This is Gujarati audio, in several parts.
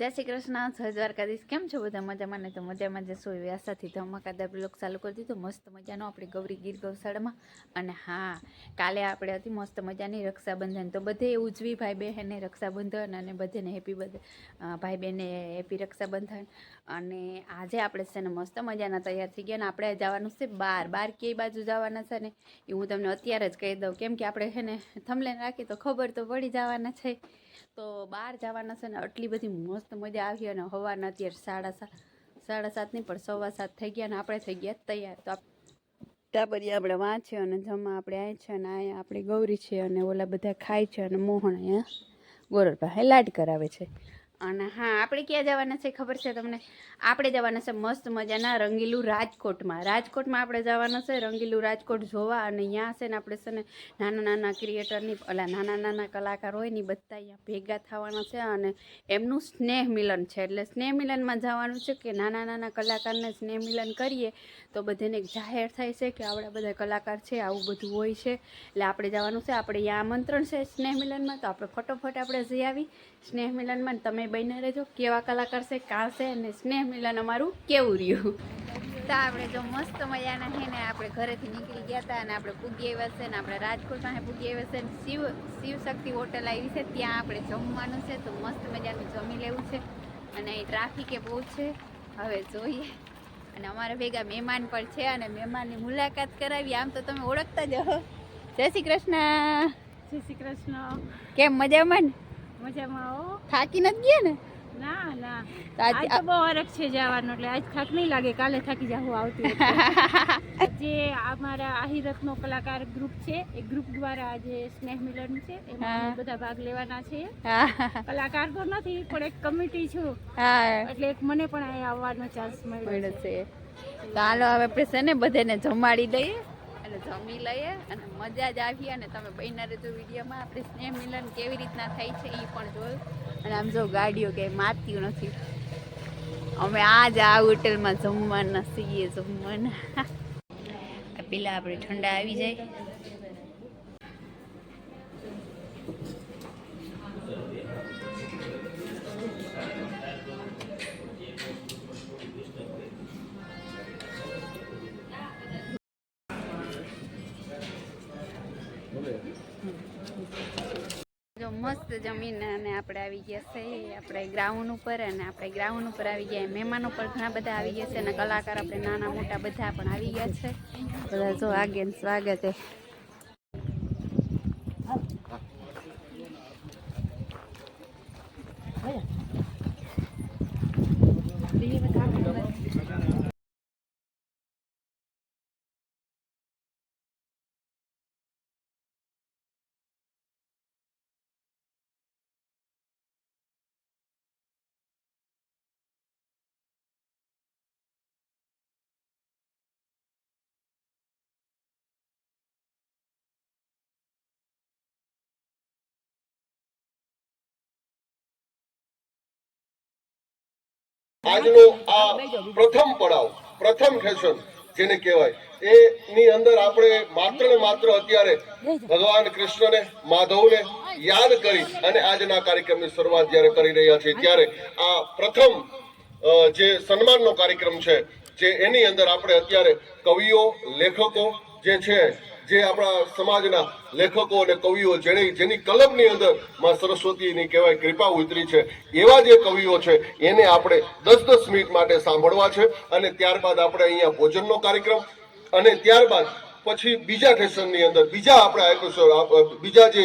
જય શ્રી કૃષ્ણ, જય દ્વારકાધીશ. કેમ છો બધા મજામાં? ને તો મજામાં જશો એવી આશાથી ધમાકાદાર બ્લોગ ચાલુ કરી દીધો. મસ્ત મજાનો આપણે ગૌરી ગીર ગૌશાળામાં. અને હા, કાલે આપણે હતી મસ્ત મજાની રક્ષાબંધન. તો બધે ઉજવી ભાઈ બહેને રક્ષાબંધન અને બધાને હેપી બધ ભાઈ બહેને હેપી રક્ષાબંધન. અને આજે આપણે છે ને મસ્ત મજાના તૈયાર થઈ ગયા ને આપણે જવાનું છે બાર. બાર કઈ બાજુ જવાના છે ને એ હું તમને અત્યારે જ કહી દઉં. કેમ કે આપણે છે ને થમલે રાખી તો ખબર તો પડી જવાના છે. તો બહાર જવાના છે ને આટલી બધી મસ્ત મજા આવી અને હવાના અત્યારે સાડા સાત સાડા સાત નહીં, પણ સવા સાત થઈ ગયા ને આપણે થઈ ગયા તૈયાર. તો ટાબરી આપણે વાંચે અને જમા આપણે અહીં છે અને અહીંયા આપણી ગૌરી છે અને ઓલા બધા ખાય છે અને મોહન અહીંયા પાસે લાડ કરાવે છે. અને હા, આપણે ક્યાં જવાના છે ખબર છે તમને? આપણે જવાના છે મસ્ત મજાના રંગીલું રાજકોટમાં. રાજકોટમાં આપણે જવાના છે રંગીલું રાજકોટ જોવા અને ત્યાં છે ને આપણે છે ને નાના નાના ક્રિએટરની ઓલા નાના નાના કલાકાર હોય ને બધા અહીંયા ભેગા થવાના છે અને એમનું સ્નેહ મિલન છે. એટલે સ્નેહ મિલનમાં જવાનું છે કે નાના નાના કલાકારને સ્નેહ મિલન કરીએ તો બધાને જાહેર થાય છે કે આવડા બધા કલાકાર છે, આવું બધું હોય છે. એટલે આપણે જવાનું છે, આપણે અહીંયા આમંત્રણ છે સ્નેહ મિલનમાં, તો આપણે ફટોફટ આપણે જઈ આવી. સ્નેહ મિલનમાં તમે બને રહેજો. કેવા કલાકાર છે કાં છે અને સ્નેહ મિલન અમારું કેવું રહ્યું? તો આપણે જો મસ્ત મજાના છે ને આપણે ઘરેથી નીકળી ગયા હતા અને આપણે પૂગી આવ્યા છે ને આપણે રાજકોટ પાસે પૂગી આવ્યા છે શિવ શિવ શક્તિ હોટલ આવી છે ત્યાં આપણે જમવાનું છે તો મસ્ત મજાનું જમી લેવું છે અને અહીં ટ્રાફિકે બહુ છે. હવે જોઈએ. અને અમારા ભેગા મહેમાન પણ છે અને મહેમાનની મુલાકાત કરાવી. આમ તો તમે ઓળખતા જ હો. જય શ્રી કૃષ્ણ. જય શ્રી કૃષ્ણ. કેમ મજામાં ને? મજામાં આવો થાકી નથી ગયા ને? ના ના. આજ તો બહુ હરખ છે જવાનું એટલે આજ થાક નહીં લાગે કાલે થાકી જાવ આવતી જે અમારા આહિરતનો કલાકાર ગ્રુપ છે એ ગ્રુપ દ્વારા આજે સ્નેહ મિલન છે એમાં બધા ભાગ લેવાના છે કલાકાર તો નથી પણ એક કમિટી છું. એટલે એક મને પણ અહીંયા આવવાનો ચાન્સ મળ્યો મળ્યો છે. છે. હવે આપણે છે ને બધાને જમાડી દઈએ. અને જમી લઈએ અને મજા જ આવી અને તમે બહેના રહેજો વિડીયોમાં. આપણે સ્નેહ મિલન કેવી રીતના થાય છે એ પણ જોયું. અને આમ જો ગાડીઓ કે માત્યું નથી. અમે આજ આ હોટલમાં જમવાના છીએ, જમવાના. પેલા આપણે ઠંડા આવી જાય. મસ્ત જમીન અને આપણે આવી ગયા છે, આપણે ગ્રાઉન્ડ ઉપર અને આપણે ગ્રાઉન્ડ ઉપર આવી ગયા મહેમાનો પણ ઘણા બધા આવી ગયા છે અને કલાકાર આપણે નાના મોટા બધા પણ આવી ગયા છે. બધા જો આગે ને સ્વાગત છે. આજનો આ પ્રથમ પડાવ, પ્રથમ ફેશન જેને કહેવાય, એની અંદર આપણે માત્ર ને માત્ર અત્યારે ભગવાન કૃષ્ણને, માધવને યાદ કરી અને આજના કાર્યક્રમની શરૂઆત જ્યારે કરી રહ્યા છીએ, ત્યારે આ પ્રથમ જે સન્માનનો કાર્યક્રમ છે, જે એની અંદર આપણે અત્યારે કવિઓ, લેખકો જે છે જે આપણા સમાજના લેખકો અને કવિઓ જેને જેની કલમની અંદરમાં સરસ્વતીની કહેવાય કૃપા ઉતરી છે, એવા જે કવિઓ છે, એને આપણે દસ દસ મિનિટ માટે સાંભળવા છે અને ત્યારબાદ આપણે અહીંયા ભોજનનો કાર્યક્રમ અને ત્યારબાદ પછી બીજા ઠેસનની અંદર, બીજા આપણે બીજા જે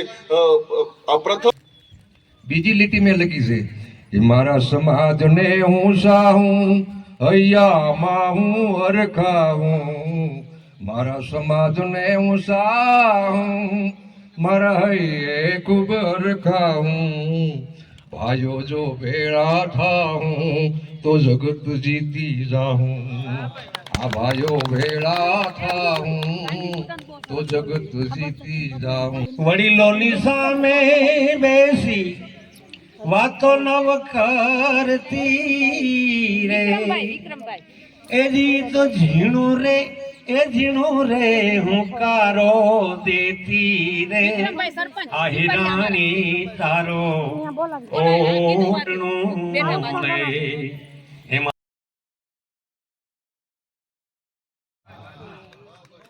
પ્રથમ બીજી લીટી મેં લખી છે એ મારા સમાજને હું સાહું, હૈયામાં હું હરખાવું. મારા સમાજને હું સાહું મારા હૈયે ખૂબ ખાઉં ભાઈઓ જો ભેળા થાઉં તો જગત જીતી જાઉં આ ભાઈઓ ભેળા થાઉં તો જગત જીતી જાઉં વડીલોની સામે બેસી વાતો નવ કરતી રે. એજી તો ઝીણું રે એ ઝીણું રે હુંકારો દેતી રે. આહિરાણી તારો ઓટનું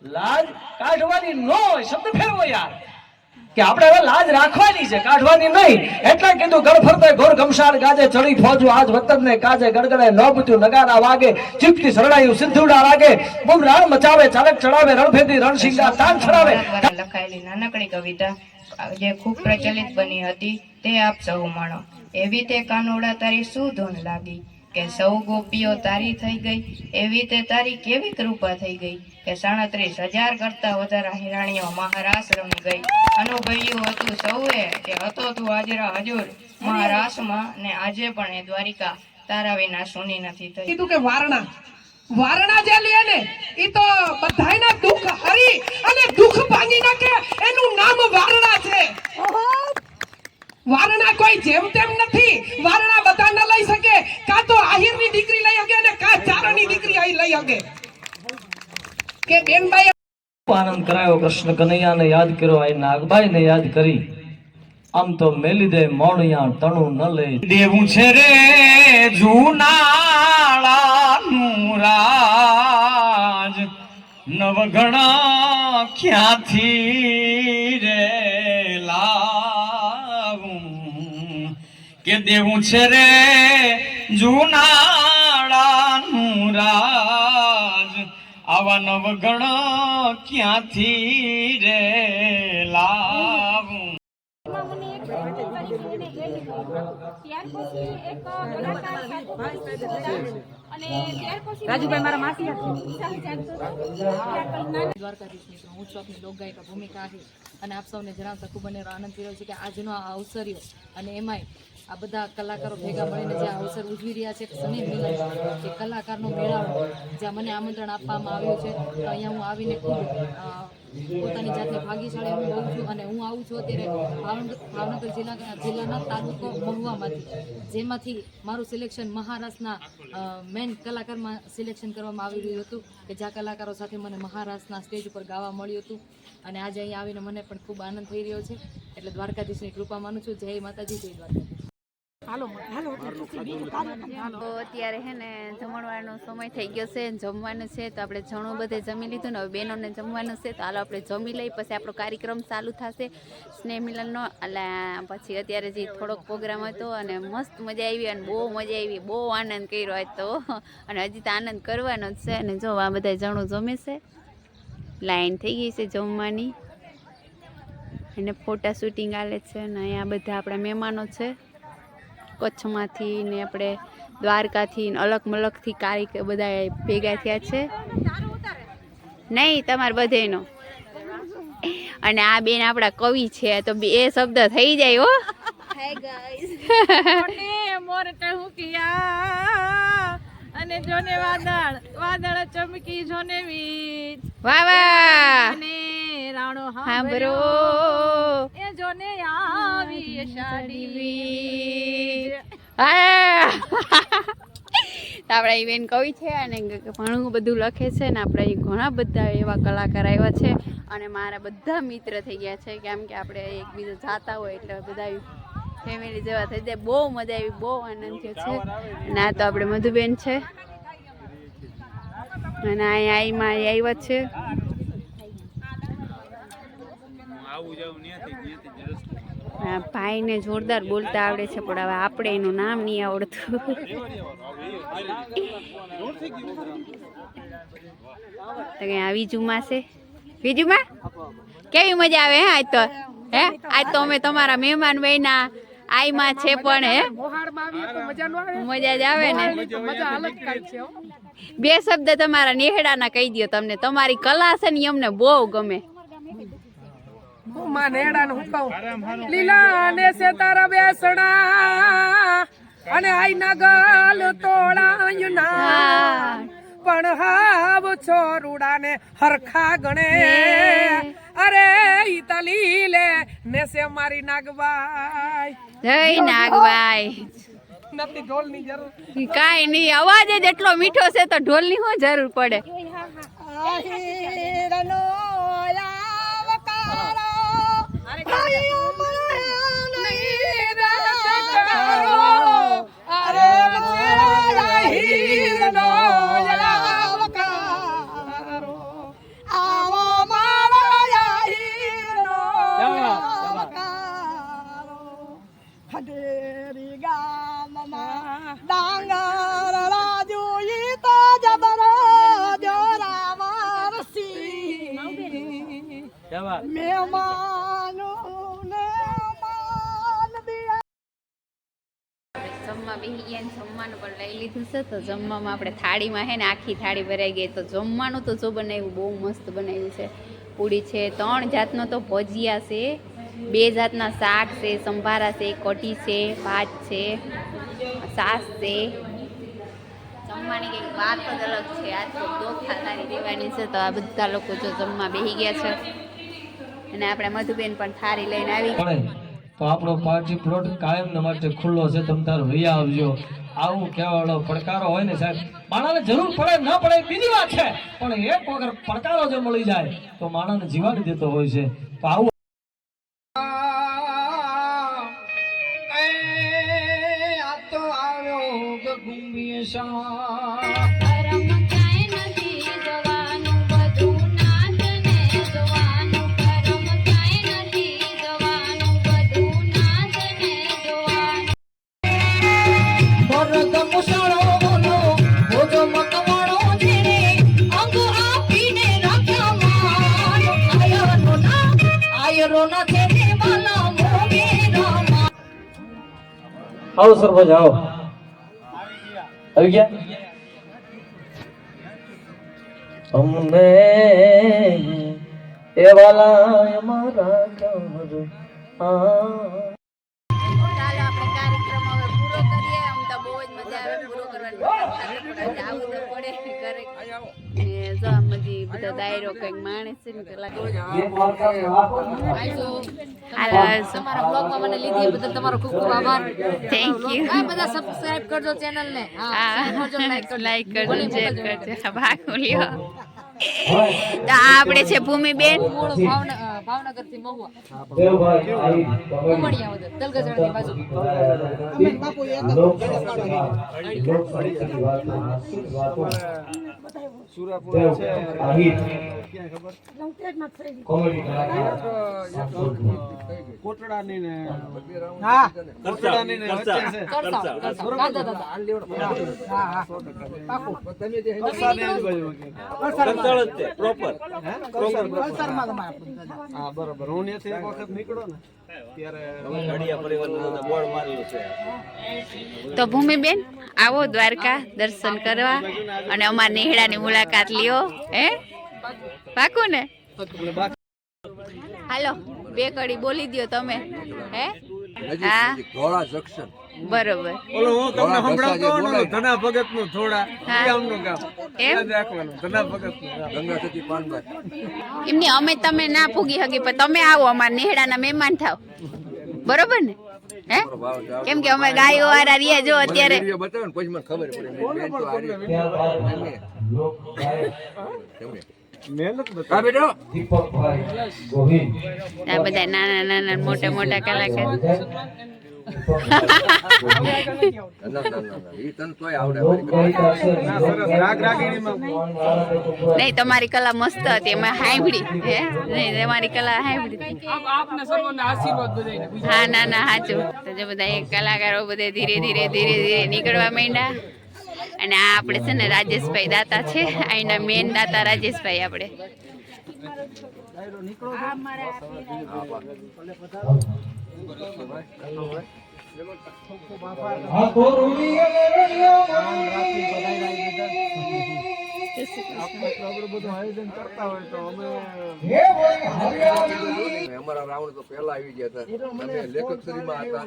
લાજ કાઢવાની ન શબ્દ ફેરવો યાર. કે આપણે હવે લાજ રાખવાની છે, કાઢવાની નહીં. એટલે કીધું ગળફરતે ઘોર ગમશાળ ગાજે ચડી ફોજુ, આજ વતન ને કાજે ગડગડે પૂછ્યું, નગારા વાગે ચીપકી સરડાયું સિંધુડા લાગે બુમ રાણ મચાવે, ચાલક ચડાવે, રણભેદી રણસિંગા તાન ચડાવે લખાયેલી નાનકડી કવિતા, જે ખૂબ પ્રચલિત બની હતી, તે આપ સૌ માણો. એવી તે કાનોડા તારી શું ધૂન લાગી? કે સૌ ગોપીઓ તારી થઈ ગઈ, એવી તે તારી કેવી કૃપા થઈ ગઈ કે સાડત્રીસ હજાર કરતા વધારે હિરાણીઓ મહારાસ રમી ગઈ. અનુભવ્યું હતું સૌએ કે હતો તું હાજરા હજુર. મહારાસમાં ને આજે પણ એ દ્વારિકા તારા વિના સુની નથી થઈ. કીધું કે વારણા. વારણા જે લે ને એ તો બધાયના દુઃખ હરી અને દુઃખ ભાંગી નાખે. એનું નામ વારણા વારણા કોઈ જેમ તેમ નથી. વારણા બધા ન લઈ શકે. કા તો આહિરની દીકરી લઈ શકે અને કા ચારણની દીકરી આહી લઈ શકે. કે બેનભાઈ આનંદ કરાયો કૃષ્ણ કનૈયાને યાદ કર્યો આ નાગભાઈને યાદ કરી. આમ તો મેલી દે મોણિયા તણું ન લે દેવું છે રે જૂનાળાનું રાજ. નવગણા ક્યાંથી રે લાવું કે દેવું છે રે જૂનાળાનું રાજ. આવા નવગણ ક્યાંથી રે લાવું? રાજુભાઈ મારા માસી દ્વારકાધીશ મિત્રો હું છું આપની લોકગાયિકા ભૂમિકા આહિર અને આપ સૌને જણાવતા ખૂબ મને આનંદ થઈ રહ્યો છે કે આજનો આ અવસર્યો અને એમાંય આ બધા કલાકારો ભેગા મળીને જે અવસર ઉજવી રહ્યા છે શનિ મિલન, જે કલાકારનો મેળાવો જ્યાં મને આમંત્રણ આપવામાં આવ્યું છે. તો અહીંયા હું આવીને ખૂબ પોતાની જાતને ભાગ્યશાળી હોઉં છું અને હું આવું છું અત્યારે ભાવનગર જિલ્લા જિલ્લાના તાલુકો મહુવામાંથી, જેમાંથી મારું સિલેક્શન મહારાષ્ટ્રના મેન કલાકારમાં સિલેક્શન કરવામાં આવી રહ્યું હતું કે જ્યાં કલાકારો સાથે મને મહારાષ્ટ્રના સ્ટેજ ઉપર ગાવા મળ્યું હતું અને આજે અહીં આવીને મને પણ ખૂબ આનંદ થઈ રહ્યો છે. એટલે દ્વારકાધીશની કૃપા માનું છું. જય માતાજી, જય દ્વારકાધીશ. તો અત્યારે હે ને જમણવારનો સમય થઈ ગયો છે ને જમવાનું છે તો આપણે જણું બધે જમી લીધું ને હવે બહેનોને જમવાનું છે તો હાલો આપણે જમી લઈ પછી આપણો કાર્યક્રમ ચાલુ થશે સ્નેહ મિલનનો. એટલે પછી અત્યારે જે થોડોક પ્રોગ્રામ હતો અને મસ્ત મજા આવી અને બહુ મજા આવી બહુ આનંદ કર્યો હતો તો. અને હજી તો આનંદ કરવાનો જ છે અને જો આ બધા જણું જમે છે લાઈન થઈ ગઈ છે જમવાની. અને ફોટા શૂટિંગ આલે છે અને અહીંયા બધા આપણા મહેમાનો છે. કચ્છમાંથી ને આપણે દ્વારકાથી અલગ મલગથી કારીક બધા ભેગા થયા છે. નહીં, તમારે બધેનો અને આ બેન આપણા કવિ છે, તો બે એ શબ્દ થઈ જાય હો. અને મોર ટહુકિયા અને જોને વાદળ વાદળ ચમકી જોને વીજ. વાહ વાહ. અને રાણો હાંભરો એ જોને આવી અષાઢી હા આપણા ઇવેન કવિ છે અને ઘણું બધું લખે છે ને આપણે ઘણા બધા એવા કલાકાર આવ્યા છે અને મારા બધા મિત્ર થઈ ગયા છે. કેમ કે આપણે એકબીજા જાતા હોય એટલે બધા ફેમિલી જેવા થઈ જાય. બહુ મજા આવી બહુ આનંદ થયો છે. અને આ તો આપણે મધુબેન છે. અને અહીંયા આઈમાં આવ્યા છે. ભાઈને જોરદાર બોલતા આવડે છે પણ હવે આપણે એનું નામ નહીં આવડતું. તો કઈ આ વિજુમાં છે. વિજુમાં? કેવી મજા આવે હે આજ તો? હે? આજ તો અમે તમારા મહેમાન બન્યા. આઈમાં છે પણ હે? મજા જ આવે ને? બે શબ્દ તમારા નેહડાના કહી દો તમને. તમારી કલા છે ને અમને બહુ ગમે. લીલા ને સે તારા બેસણા અને આઈ ના ગલ તોડાયું ના પણ હાવ છોરુડા ને હરખા ગણે. અરે ઈ તલીલે ને સે મારી નાગબાઈ. જય નાગબાઈ. નથી ઢોલની જરૂર. કાંઈ નહીં અવાજ જ એટલો મીઠો છે તો ઢોલની શું જરૂર પડે. આહીરનો જમવા બેસી ગયા જમવાનું પણ લઈ લીધું છે. તો જમવામાં આપણે થાળીમાં હે ને આખી થાળી ભરાઈ ગઈ. તો જમવાનું તો જો બનાવ્યું, બહુ મસ્ત બનાવ્યું છે. પૂરી છે, ત્રણ જાતનો તો ભજીયા છે. બે જાતના શાક છે, સંભારા છે, કઢી છે, ભાત છે સાસ છે. જમવાની કંઈક વાત જ અલગ છે. આજ તો દોખા તારી દેવાની છે. તો આ બધા લોકો જો જમવા બેસી ગયા છે. અને આપણે મધુબેન પણ થારી લઈને આવી તો આપણો પાર્ટી પ્લોટ કાયમ માટે ખુલ્લો છે તમે તાર વૈયા આવજો. આવું કેવાળો પડકારો હોય ને સાહેબ માણસને જરૂર પડે ન પડે બીજી વાત છે. પણ એક વગર પડકારો જો મળી જાય તો માણસને જીવાડી દેતો હોય છે. તો આવું ગગુંબી શા આવો સરપંચ આવો આવી ગયા? અમને એ વાલા અમારા કમર આ આવું કંઈક માણસ છે ને પેલા મને લીધી બદલ તમારો ખૂબ ખૂબ થેન્ક યુ આ બધા સબસ્ક્રાઇબ કરજો ચેનલ ને હા તો આપણે છે ભૂમિબેન ભાવનગર ભાવનગરથી મહુવા. દેવભાઈ આવી ઉમડિયા વગર દલગજરાની બાજુ. કરતા કરતા દાદા દાદા હા બરોબર. હું ત્યાંથી એક વખત નીકળો ને તો ભૂમિબેન આવો દ્વારકા દર્શન કરવા અને અમાર નેહડાની મુલાકાત લ્યો હે? પાકું ને? હાલો. બે કડી બોલી દ્યો તમે. હે? હા. જંકશન બરોબર. ઓલો હું તમને સંભળાવતો ઘસાજી ને, ધના ભગતનું થોડા હા. ગામ. એમ? રાખવાનું ધના ભગત ગંગા સતી પાનભાઈ એમની અમે તમે ના પૂગી હકી પણ તમે આવો અમારા નેહડાના મહેમાન થાવ. બરોબર ને? હે? કેમ કે અમે ગાયો વાળા રહ્યા જો અત્યારે. બતાવો ને પછી મને ખબર પડે. આ બધા નાના નાના મોટા મોટા કલાકાર. નહીં તમારી કલા મસ્ત હતી એમાં હાંભળી હે? નહીં તમારી કલા હાંભળી. હા ના ના સાચું તો જે બધા એ કલાકારો બધા ધીરે ધીરે ધીરે ધીરે નીકળવા માંડ્યા. અને આ આપણે છે ને રાજેશભાઈ દાતા છે. અહીંના મેન દાતા રાજેશભાઈ આપણે. આ તો રૂડી અને રણિયો આપણે બધું આયોજન કરતા હોય તો અમે હે ભાઈ હરિયા અમારા રાવણ તો પહેલા આવી ગયા હતા. લેખક શ્રીમાં હતા.